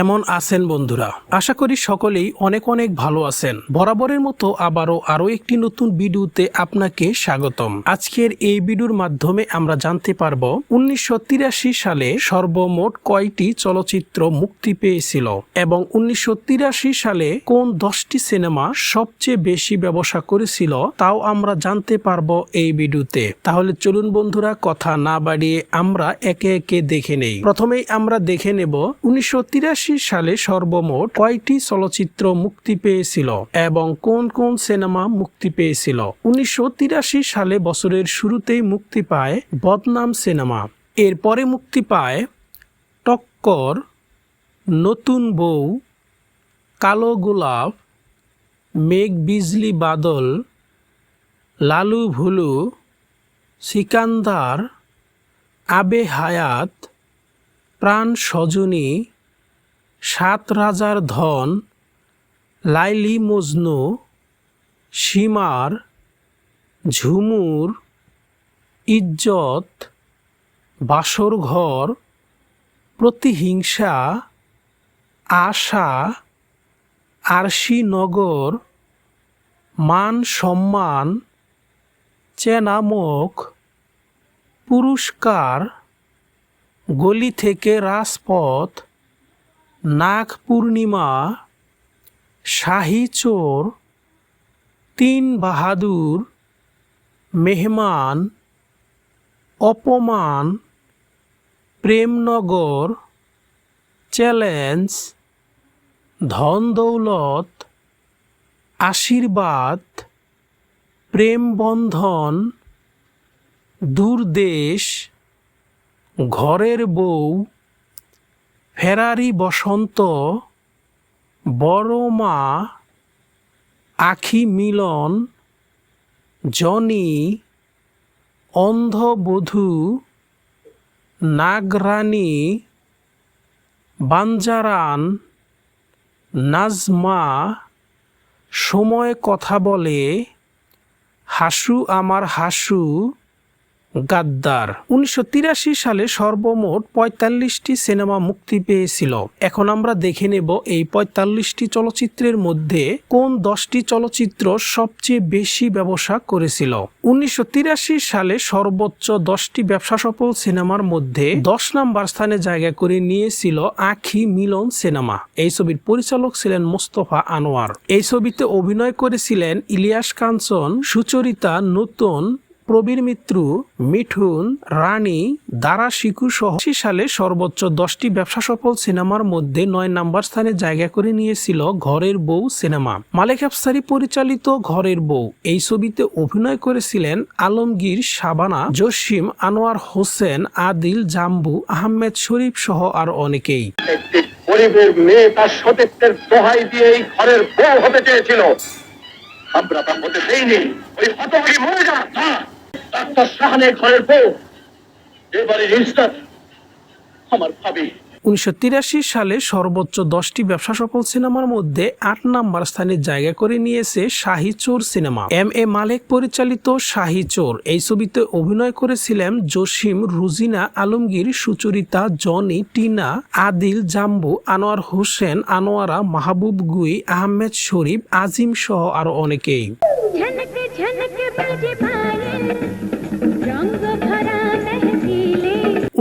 কেমন আছেন বন্ধুরা? আশা করি সকলেই অনেক অনেক ভালো আছেন। বরাবরের মতো আবারও আরও একটি নতুন ভিডিওতে আপনাকে স্বাগতম। আজকের এই ভিডিওর মাধ্যমে আমরা জানতে পারব, উনিশশো সালে সর্বমোট কয়টি চলচ্চিত্র মুক্তি পেয়েছিল এবং উনিশশো তিরাশি সালে কোন দশটি সিনেমা সবচেয়ে বেশি ব্যবসা করেছিল তাও আমরা জানতে পারব এই ভিডিওতে। তাহলে চলুন বন্ধুরা, কথা না বাড়িয়ে আমরা একে একে দেখে নেই। প্রথমেই আমরা দেখে নেব, উনিশশো তিরাশি সালে সর্বমোট কয়টি চলচ্চিত্র মুক্তি পেয়েছিল এবং কোন কোন সিনেমা মুক্তি পেয়েছিল? উনিশশো তিরাশি সালে বছরের শুরুতেই মুক্তি পায় বদনাম সিনেমা। এরপরে মুক্তি পায় টক্কর, নতুন বউ, কালো গোলাপ, মেঘ বিজলি বাদল, লালু ভুলু, সিকান্দার, আবে হায়াত, প্রাণ সজনী সাত রাজার ধন, লাইলি মজনু, সীমার, ঝুমুর, ইজ্জত, বাসর ঘর, প্রতিহিংসা, আশা আরশিনগর মান সম্মান চেনামুখ পুরস্কার, গলি থেকে রাজপথ নাগ পূর্ণিমা শাহী চোর তিন বাহাদুর, মেহমান, অপমান, প্রেমনগর, চ্যালেঞ্জ ধন দৌলত আশীর্বাদ প্রেম বন্ধন দূরদেশ, ঘরের বউ ফেরারি বসন্ত বড় মা আখি মিলন, জনি, অন্ধবধূ, নাগরানী, বাঞ্জারান, নাজমা, সময় কথা বলে, হাসু আমার হাসু গাদ্দার। উনিশশো তিরাশি সালে সর্বমোট পঁয়তাল্লিশটি সিনেমা মুক্তি পেয়েছিল। এখন আমরা দেখে নেব এই পঁয়তাল্লিশটি চলচ্চিত্রের মধ্যে কোন দশটি চলচ্চিত্র সবচেয়ে বেশি ব্যবসা করেছিল। উনিশশো তিরাশি সালে সর্বোচ্চ দশটি ব্যবসা সফল সিনেমার মধ্যে দশ নাম্বার স্থানে জায়গা করে নিয়েছিল আখি মিলন সিনেমা। এই ছবির পরিচালক ছিলেন মোস্তফা আনোয়ার। এই ছবিতে অভিনয় করেছিলেন ইলিয়াস কাঞ্চন, সুচরিতা, নতুন প্রবীর মিত্র, মিঠুন, রানী, দারা শিকু সহ সালে সর্বোচ্চ দশটি ব্যবসা সফল সিনেমার মধ্যে নয় নাম্বার স্থানে জায়গা করে নিয়েছিল ঘরের বউ সিনেমা। মালেক আফসারি পরিচালিত ঘরের বউ। এই ছবিতে অভিনয় করেছিলেন আলমগীর শাবানা, জসিম আনোয়ার হোসেন, আদিল জাম্বু, আহমেদ শরীফ সহ আর অনেকেই। গরিবের মেয়ে তার সতীত্বের দোহাই দিয়ে এই ঘরের বউ হতে চেয়েছিল। আমরা তা হতে দেইনি ওই হতভাগী মরে ডাক্তার সাহানে ঘরের বউ এবারে ইজ্জত আমার ভাবি উনিশশো তিরাশি সালে সর্বোচ্চ দশটি ব্যবসা সফল সিনেমার মধ্যে আট নাম্বার স্থানে জায়গা করে নিয়েছে শাহী চোর সিনেমা। এম এ মালেক পরিচালিত শাহী চোর এই ছবিতে অভিনয় করেছিলেন জসিম রুজিনা আলমগীর, সুচরিতা, জনি, টিনা, আদিল, জাম্বু, আনোয়ার হোসেন, আনোয়ারা, মাহবুব গুই, আহমেদ শরীফ, আজিম সহ আরও অনেকেই। ঝনক ঝনক বাজে রঙ ভরা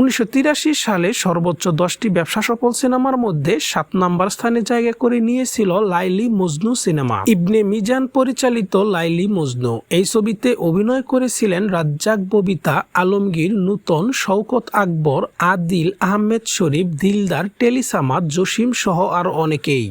উনিশশো তিরাশি সালে সর্বোচ্চ দশটি ব্যবসা সফল সিনেমার মধ্যে সাত নাম্বার স্থানে জায়গা করে নিয়েছিল লাইলি মজনু সিনেমা। ইবনে মিজান পরিচালিত লাইলি মজনু। এই ছবিতে অভিনয় করেছিলেন রাজ্জাক ববিতা, আলমগীর, নূতন শওকত আকবর, আদিল আহমেদ শরীফ, দিলদার, টেলিসামাদ, জসিম সহ আর অনেকেই।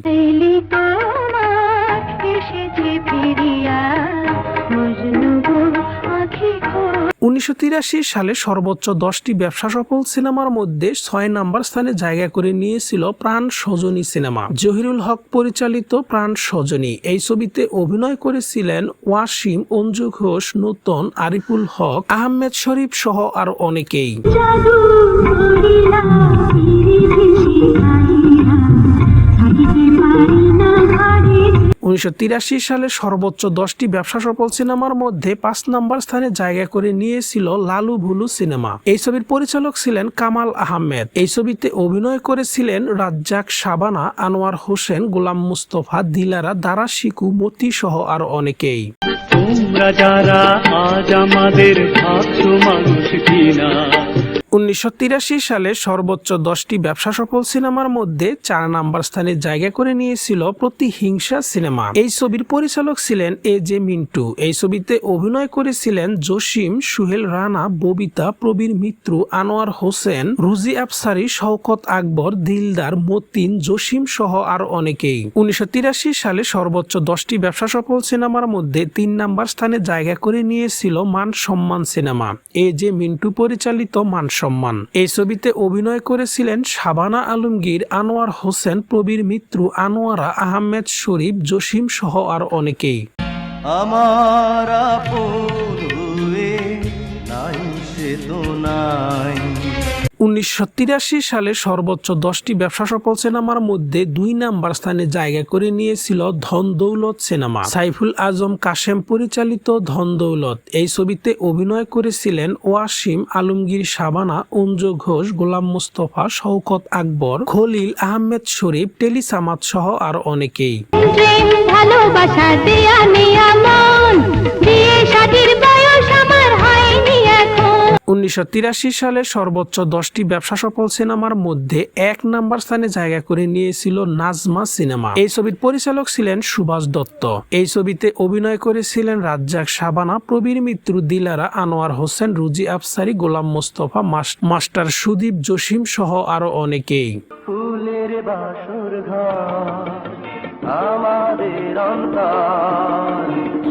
উনিশশো তিরাশি সালে সর্বোচ্চ দশটি ব্যবসা সফল সিনেমার মধ্যে ছয় নাম্বার স্থানে জায়গা করে নিয়েছিল প্রাণ সজনী সিনেমা। জহিরুল হক পরিচালিত প্রাণ সজনী। এই ছবিতে অভিনয় করেছিলেন ওয়াসিম, অঞ্জু ঘোষ, নূতন, আরিফুল হক, আহমেদ শরীফ সহ আর অনেকেই। উনিশশো সালে সর্বোচ্চ দশটি ব্যবসা সফল সিনেমার মধ্যে পাঁচ নম্বর স্থানে জায়গা করে নিয়েছিল লালু ভুলু সিনেমা। এই ছবির পরিচালক ছিলেন কামাল আহমেদ। এই ছবিতে অভিনয় করেছিলেন রাজ্জাক শাবানা আনোয়ার হোসেন, গোলাম মুস্তফা, দিলারা, দারা শিকু, মতি সহ আরও অনেকেই। তোমরা যারা আজ আমাদের মানুষ কিনা উনিশশো তিরাশি সালে সর্বোচ্চ দশটি ব্যবসা সফল সিনেমার মধ্যে চার নাম্বার স্থানে জায়গা করে নিয়েছিল প্রতিহিংসা সিনেমা। এই ছবির পরিচালক ছিলেন এ জে মিন্টু। এই ছবিতে অভিনয় করেছিলেন জসিম, সুহেল রানা, ববিতা, প্রবীর মিত্র, আনোয়ার হোসেন, রুজি আফসারি, শওকত আকবর, দিলদার, মতিন, জসিম সহ আর অনেকেই। উনিশশো তিরাশি সালে সর্বোচ্চ দশটি ব্যবসা সফল সিনেমার মধ্যে তিন নাম্বার স্থানে জায়গা করে নিয়েছিল মান সম্মান সিনেমা। এ জে মিন্টু পরিচালিত মান এই ছবিতে অভিনয় করেছিলেন শাবানা আলমগীর, আনোয়ার হোসেন, প্রবীর মিত্র, আনোয়ারা আহমেদ শরীফ, জসিম সহ আর অনেকেই। আমার নাই নাই। উনিশশো তিরাশি সালে সর্বোচ্চ দশটি ব্যবসা সফল সিনেমার মধ্যে দুই নাম্বার স্থানে জায়গা করে নিয়েছিল ধন দৌলত সিনেমা। সাইফুল আজম কাশেম পরিচালিত ধন দৌলত। এই ছবিতে অভিনয় করেছিলেন ওয়াসিম আলমগীর শাবানা, অঞ্জু ঘোষ, গোলাম মুস্তফা, শওকত আকবর, খলিল আহমেদ শরীফ টেলি সামাদ সহ আর অনেকেই। উনিশশো তিরাশি সালে সর্বোচ্চ দশটি ব্যবসা সফল সিনেমার মধ্যে এক নাম্বার স্থানে জায়গা করে নিয়েছিল নাজমা সিনেমা। এই ছবির পরিচালক ছিলেন সুভাষ দত্ত। এই ছবিতে অভিনয় করেছিলেন রাজ্জাক শাবানা প্রবীর মিত্র, দিলারা, আনোয়ার হোসেন, রুজি আফসারি, গোলাম মোস্তফা, মাস- মাস্টার সুদীপ জসিম সহ আরও অনেকেই। আমাদের